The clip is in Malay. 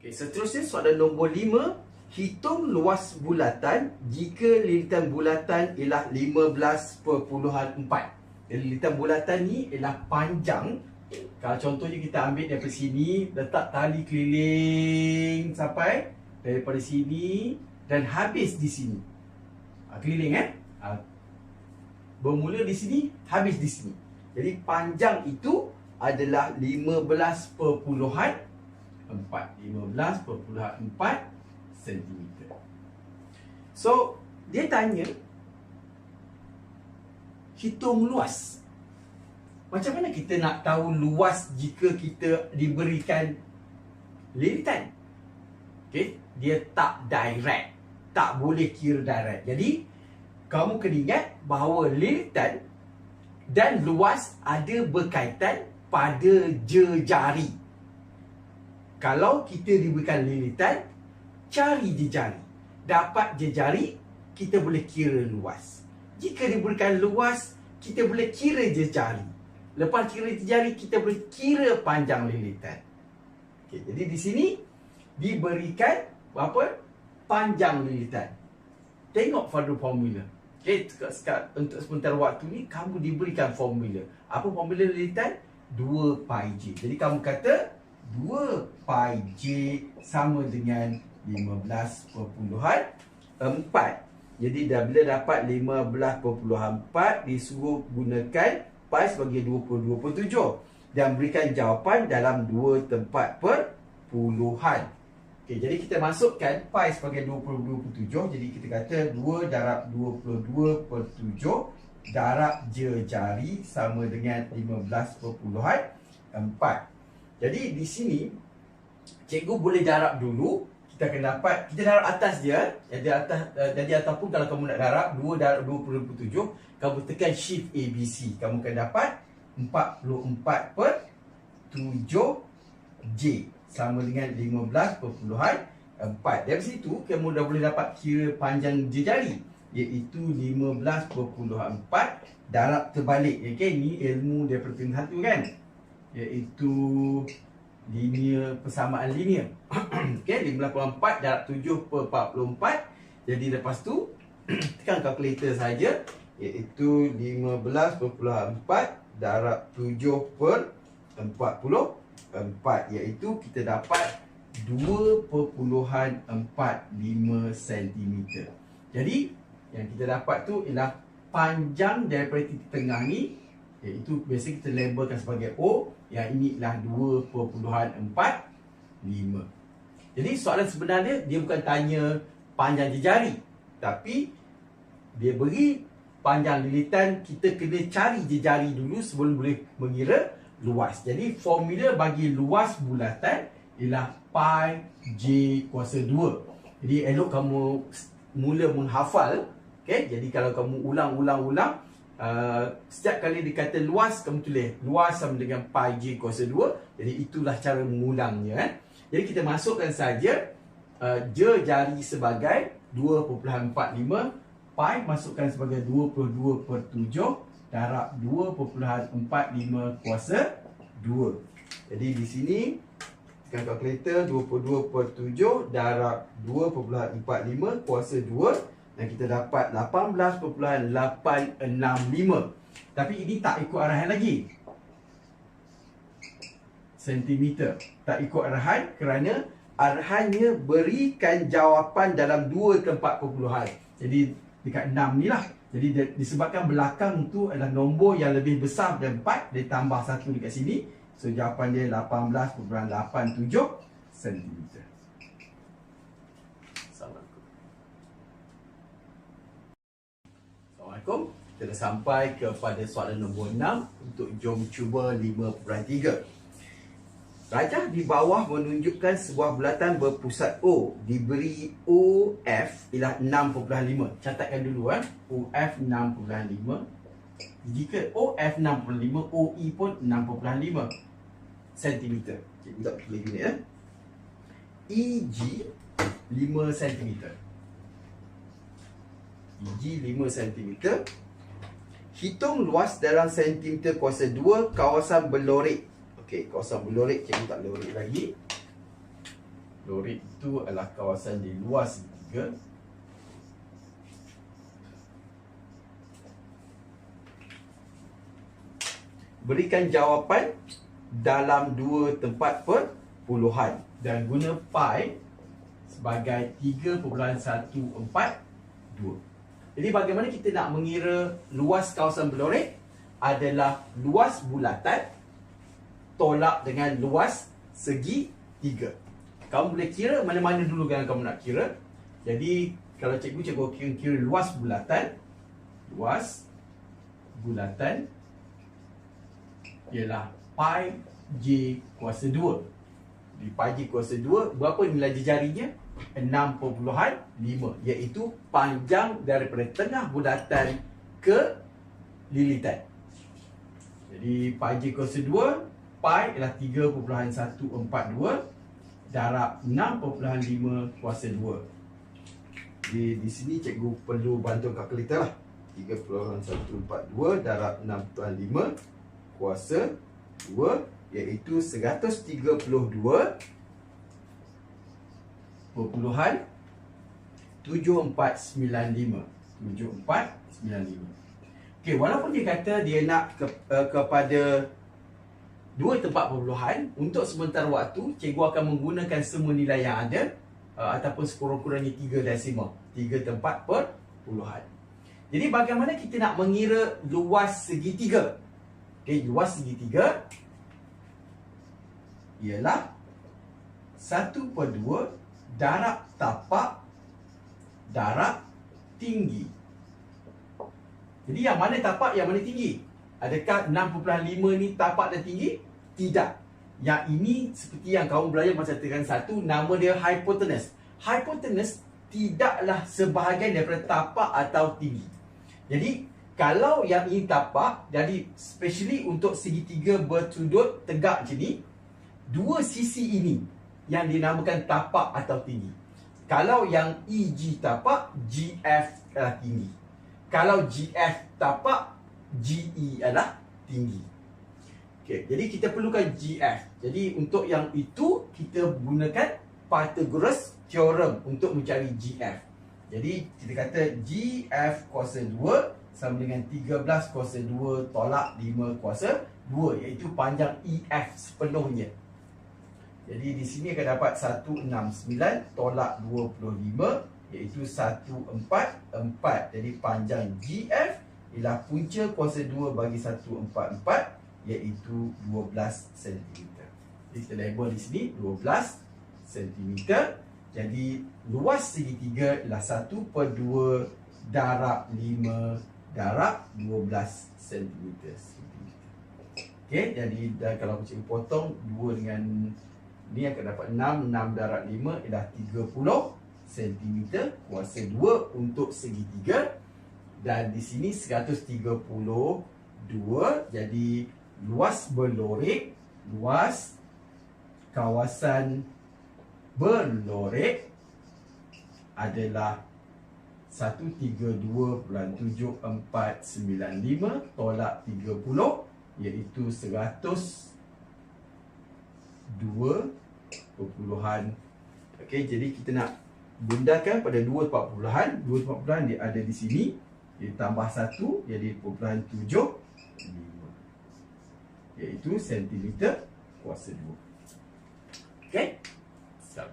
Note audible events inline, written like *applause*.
Okey, seterusnya soalan nombor 5. Hitung luas bulatan jika lilitan bulatan ialah 15.4. Lilitan bulatan ni ialah panjang. Kalau contohnya kita ambil daripada sini, letak tali keliling sampai daripada sini dan habis di sini. Ha, keliling eh. Ha, bermula di sini, habis di sini. Jadi panjang itu adalah 15.4 15.4 cm. So, dia tanya hitung luas. Macam mana kita nak tahu luas jika kita diberikan lilitan? Okay, dia tak direct. Tak boleh kira direct. Jadi, kamu kena ingat bahawa lilitan dan luas ada berkaitan pada jejari. Kalau kita diberikan lilitan, cari jejari. Dapat jejari, kita boleh kira luas. Jika diberikan luas, kita boleh kira jejari. Lepas kira jejari, kita boleh kira panjang lilitan. Okay, jadi di sini diberikan apa? Panjang lilitan. Tengok pada formula. Okay, untuk sebentar waktu ni, kamu diberikan formula. Apa formula lilitan? 2 pi j. Jadi kamu kata 2 pi j sama dengan 15.4 Jadi dah bila dapat 15.4 Disuruh gunakan pi sebagai 22.7 Dan berikan jawapan dalam 2 tempat per puluhan. Okay, Jadi kita masukkan pi sebagai 22.7 Jadi kita kata 2 darab 22.7 Darab jari sama dengan 15.4 jadi di sini cikgu boleh darab dulu. Kita akan dapat kita darab atas dia. Jadi atas uh, jadi ataupun kalau kamu nak darab 2 darab 20.7, kamu tekan shift ABC. Kamu akan dapat 44 per 7 J sama dengan 15.4. Dari situ kamu dah boleh dapat kira panjang jari iaitu 15.4 darab terbalik. Okey, ini ilmu daripada tingkat 1 kan? Iaitu linear persamaan linear. *clears throat* Okey, 54 darab 7 per 44. Jadi lepas tu *clears throat* tekan kalkulator saja iaitu 15.4 darab 7 per 44 iaitu kita dapat 2.45 cm. Jadi yang kita dapat tu ialah panjang daripada titik tengah ni iaitu biasa kita labelkan sebagai O yang ini adalah 2.45 jadi soalan sebenarnya dia bukan tanya panjang jejari tapi dia beri panjang lilitan kita kena cari jejari dulu sebelum boleh mengira luas. Jadi formula bagi luas bulatan ialah pi j kuasa 2 jadi elok kamu mula menghafal okay? jadi kalau kamu ulang-ulang-ulang Uh, setiap kali dikata luas kamu tulis luas sama dengan pi j kuasa 2 jadi itulah cara mengulangnya eh. jadi kita masukkan saja uh, je jari sebagai 2.45 pi masukkan sebagai 22 per 7 darab 2.45 kuasa 2 jadi di sini tekan kalkulator 22 per 7 darab 2.45 kuasa 2 dan kita dapat 18.865 tapi ini tak ikut arahan lagi. Sentimeter. Tak ikut arahan kerana arahannya berikan jawapan dalam 2 ke 4 perpuluhan. Jadi dekat 6 ni lah. Jadi disebabkan belakang tu adalah nombor yang lebih besar dan 4 dia tambah satu dekat sini. So jawapan dia 18.87 cm Assalamualaikum. Kita dah sampai kepada soalan nombor 6 untuk jom cuba 5.3. Rajah di bawah menunjukkan sebuah bulatan berpusat O diberi OF ialah 6.5. Catatkan dulu eh. OF 6.5. Jika OF 6.5, OE pun 6.5 cm. Cikgu tak tulis gini eh. EG 5 cm. G 5 cm Hitung luas dalam cm kuasa 2 kawasan belorik Okey, kawasan belorik cikgu tak belorik lagi. Lorik itu adalah kawasan di luar segitiga Berikan jawapan dalam dua tempat perpuluhan dan guna pi sebagai 3.142. Jadi bagaimana kita nak mengira luas kawasan berlorek adalah luas bulatan tolak dengan luas segi tiga. Kamu boleh kira mana-mana dulu yang kamu nak kira. Jadi kalau cikgu cikgu kira, kira luas bulatan luas bulatan ialah pi j kuasa 2. Di pi j kuasa 2 berapa nilai jarinya? 6.5 iaitu panjang daripada tengah bulatan ke lilitan. Jadi pi j kuasa 2 pi ialah 3.142 darab 6.5 kuasa 2. Di di sini cikgu perlu bantuan kalkulator lah. 3.142 darab 6.5 kuasa 2 iaitu 132 perpuluhan 7495 7495 Okey walaupun dia kata dia nak ke, uh, kepada dua tempat perpuluhan untuk sementara waktu cikgu akan menggunakan semua nilai yang ada uh, ataupun sekurang-kurangnya tiga desimal. Tiga tempat perpuluhan jadi bagaimana kita nak mengira luas segitiga okey luas segitiga ialah 1 per 2 darab tapak darab tinggi jadi yang mana tapak yang mana tinggi Adakah 6.5 ni tapak dan tinggi? Tidak. Yang ini seperti yang kamu belajar masa tekan satu, nama dia hypotenuse. Hypotenuse tidaklah sebahagian daripada tapak atau tinggi. Jadi, kalau yang ini tapak, jadi especially untuk segitiga bertudut tegak macam ni, dua sisi ini yang dinamakan tapak atau tinggi. Kalau yang EG tapak, GF adalah tinggi. Kalau GF tapak, GE adalah tinggi. Okey, jadi kita perlukan GF. Jadi untuk yang itu kita gunakan Pythagoras theorem untuk mencari GF. Jadi kita kata GF kuasa 2 sama dengan 13 kuasa 2 tolak 5 kuasa 2 iaitu panjang EF sepenuhnya. Jadi di sini akan dapat 169 tolak 25 iaitu 144. Jadi panjang GF ialah punca kuasa 2 bagi 144 iaitu 12 cm. Jadi kita label di sini 12 cm. Jadi luas segitiga ialah 1 per 2 darab 5 darab 12 cm. Okey, jadi dan kalau kita potong 2 dengan ni akan dapat 6 6 darab 5 ialah 30 cm kuasa 2 untuk segitiga dan di sini 132 jadi luas berlorek luas kawasan berlorek adalah 132.7495 tolak 30 iaitu 102 perpuluhan okey jadi kita nak bundakan pada dua perpuluhan dua perpuluhan dia ada di sini ditambah satu jadi perpuluhan tujuh iaitu sentimeter kuasa 2. Okey? Stop.